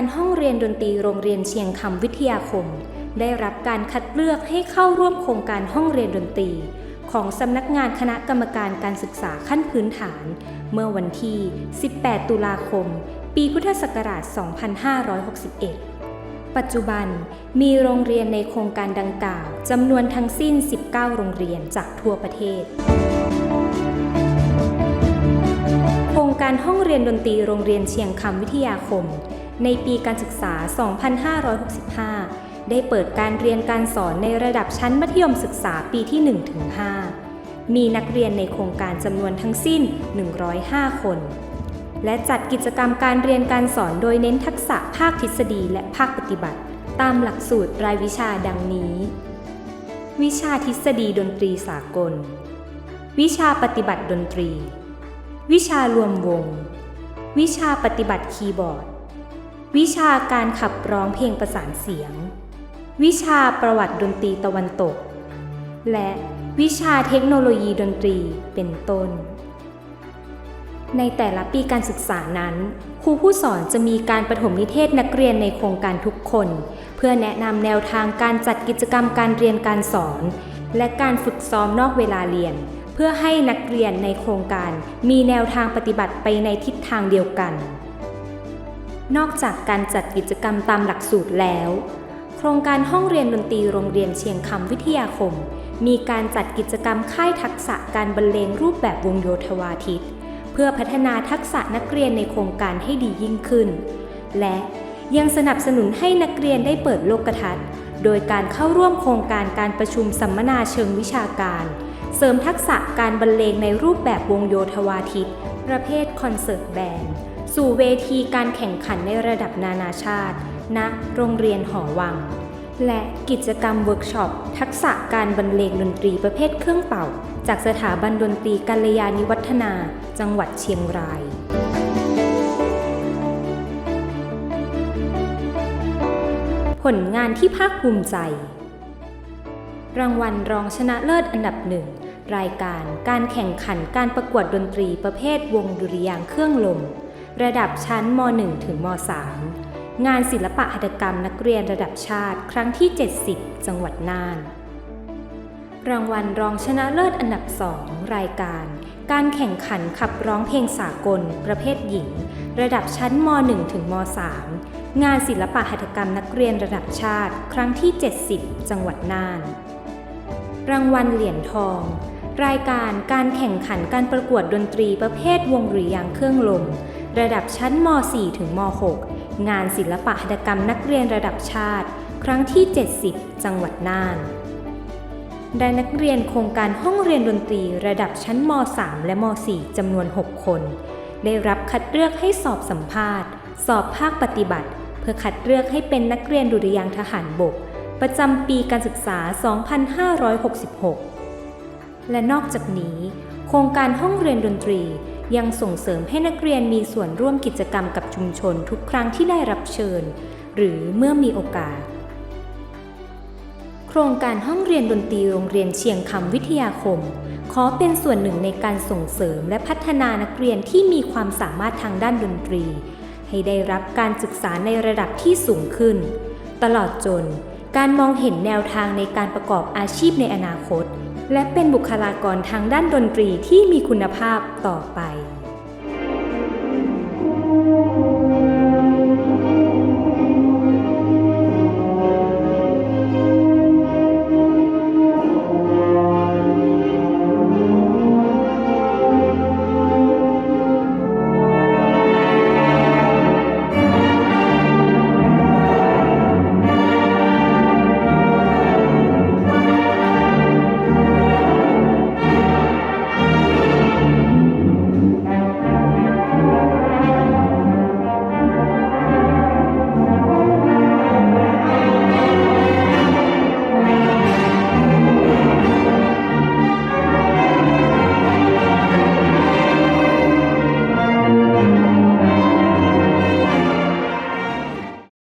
การห้องเรียนดนตรีโรงเรียนเชียงคำวิทยาคม ได้รับการคัดเลือกให้เข้าร่วมโครงการห้องเรียนดนตรี ของสำนักงานคณะกรรมการการศึกษาขั้นพื้นฐาน เมื่อวันที่ 18 ตุลาคม ปีพุทธศักราช 2561 ปัจจุบันมีโรงเรียนในโครงการดังกล่าวจำนวนทั้งสิ้น 19 โรงเรียนจากทั่วประเทศโครงการห้องเรียนดนตรีโรงเรียนเชียงคำวิทยาคม ในปีการศึกษา 2565 ได้เปิดการเรียนการสอนในระดับชั้นมัธยมศึกษาปีที่ 1-5 มีนักเรียนในโครงการจำนวนทั้งสิ้น 105 คน และจัดกิจกรรมการเรียนการสอนโดยเน้นทักษะภาคทฤษฎีและภาคปฏิบัติ ตามหลักสูตรรายวิชาดังนี้ วิชาทฤษฎีดนตรีสากล วิชาปฏิบัติดนตรี วิชารวมวง วิชาปฏิบัติคีย์บอร์ด วิชาการขับร้องเพลงประสานเสียง วิชาประวัติดนตรีตะวันตก และวิชาเทคโนโลยีดนตรีเป็นต้น ในแต่ละปีการศึกษานั้น ครูผู้สอนจะมีการประถมนิเทศนักเรียนในโครงการทุกคน เพื่อแนะนำแนวทางการจัดกิจกรรมการเรียนการสอน และการฝึกซ้อมนอกเวลาเรียน เพื่อให้นักเรียนในโครงการมีแนวทางปฏิบัติไปในทิศทางเดียวกัน นอกจากการจัดกิจกรรมตามหลักสูตรแล้ว โครงการห้องเรียนดนตรีโรงเรียนเชียงคำวิทยาคม มีการจัดกิจกรรมค่ายทักษะการบรรเลงรูปแบบวงโยธวาทิต เพื่อพัฒนาทักษะนักเรียนในโครงการให้ดียิ่งขึ้น และยังสนับสนุนให้นักเรียนได้เปิดโลกทัศน์ โดยการเข้าร่วมโครงการการประชุมสัมมนาเชิงวิชาการ เสริมทักษะการบรรเลงในรูปแบบวงโยธวาทิต ประเภทคอนเสิร์ตแบนด์ สู่เวทีการแข่งขันในระดับนานาชาติณโรงเรียนหอวัง และกิจกรรมเวิร์กช็อป ทักษะการบรรเลงดนตรีประเภทเครื่องเป่า จากสถาบันดนตรีกัลยาณิวัฒนา จังหวัดเชียงรายผลงานที่ภาคภูมิใจ รางวัลรองชนะเลิศอันดับหนึ่ง รายการการแข่งขันการประกวดดนตรีประเภทวงดุริยางเครื่องลม ระดับชั้นม .1 ถึงม .3 งานศิลปะหัตถกรรมนักเรียนระดับชาติ ครั้งที่ 70 จังหวัดน่าน รางวัลรองชนะเลิศอันดับ2รายการ การแข่งขันขับร้องเพลงสากล ประเภทหญิง ระดับชั้นม .1 ถึงม .3 งานศิลปะหัตถกรรมนักเรียนระดับชาติ ครั้งที่ 70 จังหวัดน่าน รางวัลเหรียญทองรายการการแข่งขันการประกวดดนตรีประเภทวงดุริยางเครื่องลม ระดับชั้นม .4 ถึงม .6 งานศิลปะหัตถกรรมนักเรียนระดับชาติ ครั้งที่ 70 จังหวัดน่านได้นักเรียนโครงการห้องเรียนดนตรีระดับชั้นม .3 และม .4 จำนวน 6 คน ได้รับคัดเลือกให้สอบสัมภาษณ์ สอบภาคปฏิบัติ เพื่อคัดเลือกให้เป็นนักเรียนดุริยางทหารบก ประจำปีการศึกษา 2566 และนอกจากนี้ โครงการห้องเรียนดนตรี ยังส่งเสริมให้นักเรียนมีส่วนร่วมกิจกรรมกับชุมชนทุกครั้งที่ได้รับเชิญ หรือเมื่อมีโอกาส โครงการห้องเรียนดนตรีโรงเรียนเชียงคำวิทยาคม ขอเป็นส่วนหนึ่งในการส่งเสริมและพัฒนานักเรียนที่มีความสามารถทางด้านดนตรี ให้ได้รับการศึกษาในระดับที่สูงขึ้น ตลอดจน การมองเห็นแนวทางในการประกอบอาชีพในอนาคต และเป็นบุคลากรทางด้านดนตรีที่มีคุณภาพต่อไป